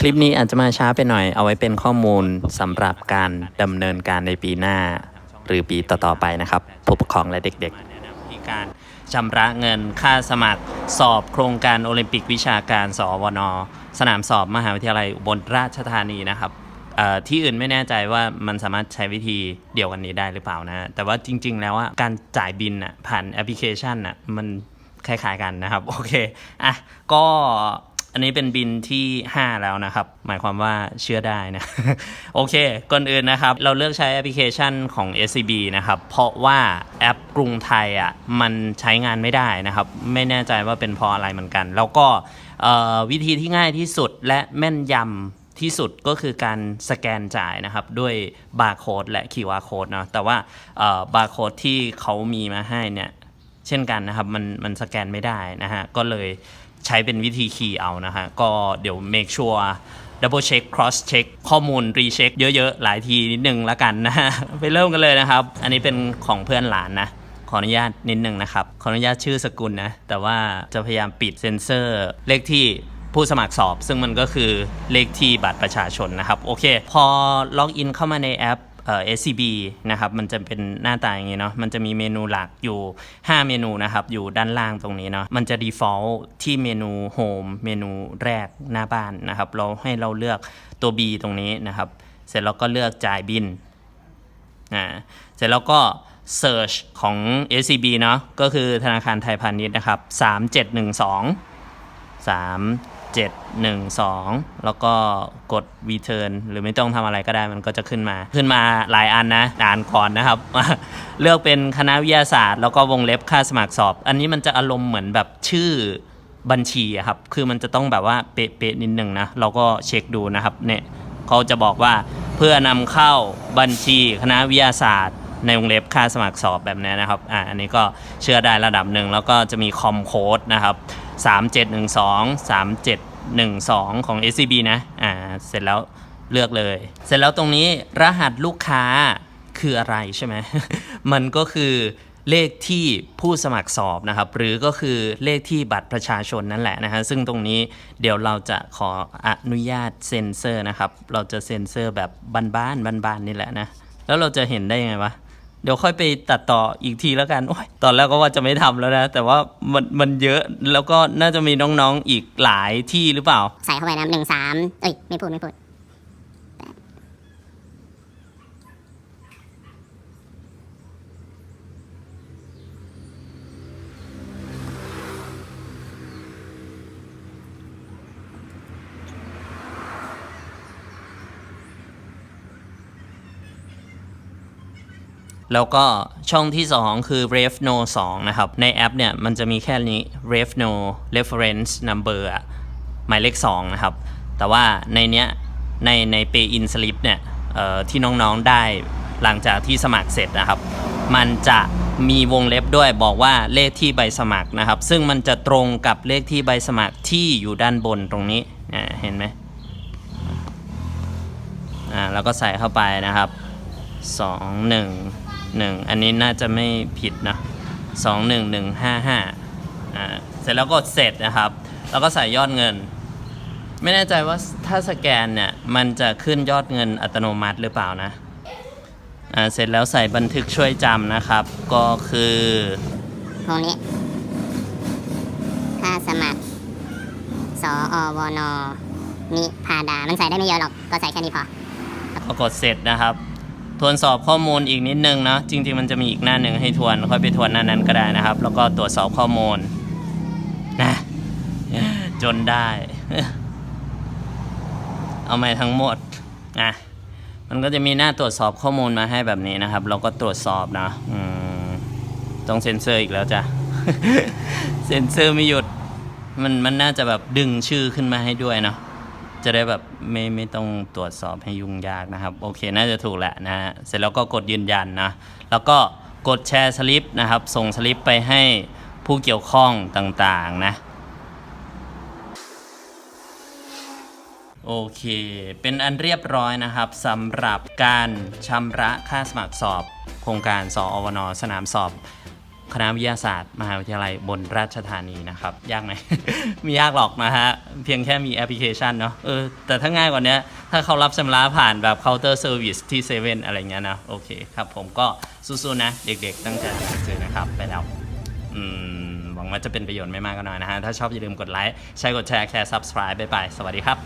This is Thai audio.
คลิปนี้อาจจะมาช้าไปหน่อยเอาไว้เป็นข้อมูลสำหรับการดำเนินการในปีหน้า หรือปีต่อๆไปนะครับผู้ปกครองและเด็กๆีการชำระเงินค่าสมัครสอบโครงการโอลิมปิกวิชาการสอวนสนามสอบมหาวิทยาลัยอุบลราชธานีนะครับที่อื่นไม่แน่ใจว่ามันสามารถใช้วิธีเดียวกันนี้ได้หรือเปล่านะ แต่ว่าจริง ๆ แล้วอะการจ่ายบินอะผ่านแอปพลิเคชันอะมันคล้ายๆกันนะครับ โอเคอะก็ อันนี้เป็นบินที่ 5 แล้วนะครับ หมายความว่าเชื่อได้นะ โอเค ก่อนอื่นนะครับ เราเลือกใช้แอปพลิเคชันของ SCB นะครับ เพราะว่าแอปกรุงไทยอะมันใช้งานไม่ได้นะครับ ไม่แน่ใจว่าเป็นเพราะอะไรเหมือนกัน แล้วก็วิธีที่ง่ายที่สุดและแม่นยำที่สุดก็คือการสแกนจ่ายนะครับ ด้วยบาร์โค้ดและ QR code เนาะแต่ว่าบาร์โค้ดที่เขามีมาให้เนี่ย เช่นกันนะครับ มันมันสแกนไม่ได้นะฮะ ก็เลย ใช้เป็นวิธีคีย์เอานะฮะ ก็เดี๋ยว make sure double check cross check ข้อมูล recheck เยอะๆ หลายทีนิดนึงละกันนะฮะไปเริ่มกันเลยนะครับ อันนี้เป็นของเพื่อนหลานนะ ขออนุญาตนิดนึงนะครับ ขออนุญาตชื่อสกุลนะ แต่ว่าจะพยายามปิดเซ็นเซอร์เลขที่ผู้สมัครสอบ ซึ่งมันก็คือเลขที่บัตรประชาชนนะครับ โอเค พอล็อกอินเข้ามาในแอป เอ่อ SCB นะครับมันจะเป็นหน้าตาอย่างนี้เนาะมันจะมีเมนูหลักอยู่ 5 เมนูนะครับอยู่ด้านล่างตรงนี้เนาะมันจะ default ที่เมนู Home เมนูแรกหน้าบ้านนะครับเราให้เราเลือกตัว B ตรงนี้นะครับ เสร็จแล้วก็เลือกจ่ายบินอ่าเสร็จแล้วก็ search ของ SCB เนาะก็คือธนาคารไทยพาณิชย์นะครับ3712 3 7 1 2 แล้วก็กด return หรือไม่ต้องทำอะไรก็ได้มันก็จะขึ้นมา ขึ้นมาหลายอันนะอ่านก่อนนะครับ เลือกเป็นคณะวิทยาศาสตร์ แล้วก็วงเล็บค่าสมัครสอบ อันนี้มันจะอารมณ์เหมือนแบบชื่อบัญชีอะครับ คือมันจะต้องแบบว่าเป๊ะๆนิดนึงนะ เราก็เช็คดูนะครับ เนี่ยเขาจะบอกว่าเพื่อนำเข้าบัญชีคณะวิทยาศาสตร์ ในวงเล็บค่าสมัครสอบแบบนี้นะครับ อ่า อันนี้ก็เชื่อได้ระดับหนึ่ง แล้วก็จะมีคอมโค้ดนะครับ 3712 1 2 ของ SCB นะอ่าเสร็จแล้วเลือกเลย เสร็จแล้วตรงนี้รหัสลูกค้าคืออะไรใช่ไหม มันก็คือเลขที่ผู้สมัครสอบนะครับ หรือก็คือเลขที่บัตรประชาชนนั่นแหละนะฮะ ซึ่งตรงนี้เดี๋ยวเราจะขออนุญาตเซ็นเซอร์นะครับ เราจะเซ็นเซอร์แบบบ้านๆบ้านๆนี่แหละนะ แล้วเราจะเห็นได้ยังไงวะ เดี๋ยวค่อยไปตัดต่ออีกทีแล้วกัน โอ้ย ตอนแรกก็ว่าจะไม่ทำแล้วนะ แต่ว่ามันมันเยอะแล้วก็น่าจะมีน้องๆอีกหลายที่หรือเปล่า ใส่เข้าไปนะหนึ่งสามเอ้ย ไม่พูดไม่พูด แล้วก็ช่องที่ 2 คือ refno 2 นะครับ ในแอปเนี่ย มันจะมีแค่นี้ refno reference number อะหมายเลข 2 นะครับ แต่ว่าในเนี้ยในใน pay in slip เนี่ยที่น้องๆได้หลังจากที่สมัครเสร็จนะครับ มันจะมีวงเล็บด้วยบอกว่าเลขที่ใบสมัครนะครับ ซึ่งมันจะตรงกับเลขที่ใบสมัครที่อยู่ด้านบนตรงนี้เห็นไหมอ่าแล้วก็ใส่เข้าไปนะครับสอ งหนึ่งหนึ่งอันนี้น่าจะไม่ผิดนะสองหนึ่งหนึ่งห้าห้าอ่าเสร็จแล้วกดเสร็จนะครับ แล้วก็ใส่ยอดเงิน ไม่แน่ใจว่าถ้าสแกนเนี่ย มันจะขึ้นยอดเงินอัตโนมัติหรือเปล่านะอ่าเสร็จแล้วใส่บันทึกช่วยจำนะครับ ก็คือวงนี้ค่าสมัครสออวนนิพาดา มันใส่ได้ไม่เยอะหรอก ก็ใส่แค่นี้พอพอกดเสร็จนะครับ ทวนสอบข้อมูลอีกนิดนึงนะจริงๆมันจะมีอีกหน้าหนึ่งให้ทวนค่อยไปทวนหน้านั้นก็ได้นะครับ แล้วก็ตรวจสอบข้อมูลนะจนได้ เอาใหม่ทั้งหมดนะมันก็จะมีหน้าตรวจสอบข้อมูลมาให้แบบนี้นะครับ เราก็ตรวจสอบนะต้องเซ็นเซอร์อีกแล้วจ้ะเซ็นเซอร์ไม่หยุดมันมันน่าจะแบบดึงชื่อขึ้นมาให้ด้วยเนาะ จะได้แบบไม่ไม่ต้องตรวจสอบให้ยุ่งยากนะครับ โอเคน่าจะถูกแหละนะฮะเสร็จแล้วก็กดยืนยันนะ แล้วก็กดแชร์สลิปนะครับ ส่งสลิปไปให้ผู้เกี่ยวข้องต่างๆนะ โอเค เป็นอันเรียบร้อยนะครับสำหรับการชำระค่าสมัครสอบ โครงการสออวนสนามสอบ คณะวิทยาศาสตร์ มหาวิทยาลัยบนราชธานีนะครับ ยากไหม ไม่ยากหรอกนะฮะ เพียงแค่มีแอปพลิเคชันเนาะเออแต่ถ้าง่ายกว่านี้ถ้าเขารับชำระผ่านแบบเคาน์เตอร์เซอร์วิสที่เซเว่นอะไรเงี้ยนะ โอเคครับผมก็สู้ๆนะ เด็กๆ ตั้งใจเรียนหนังสือนะครับ ไปแล้วอืมหวังว่าจะเป็นประโยชน์ไม่มากก็น้อยนะฮะ ถ้าชอบอย่าลืมกดไลค์ใช้กดแชร์แชร์ subscribe ไปไปสวัสดีครับ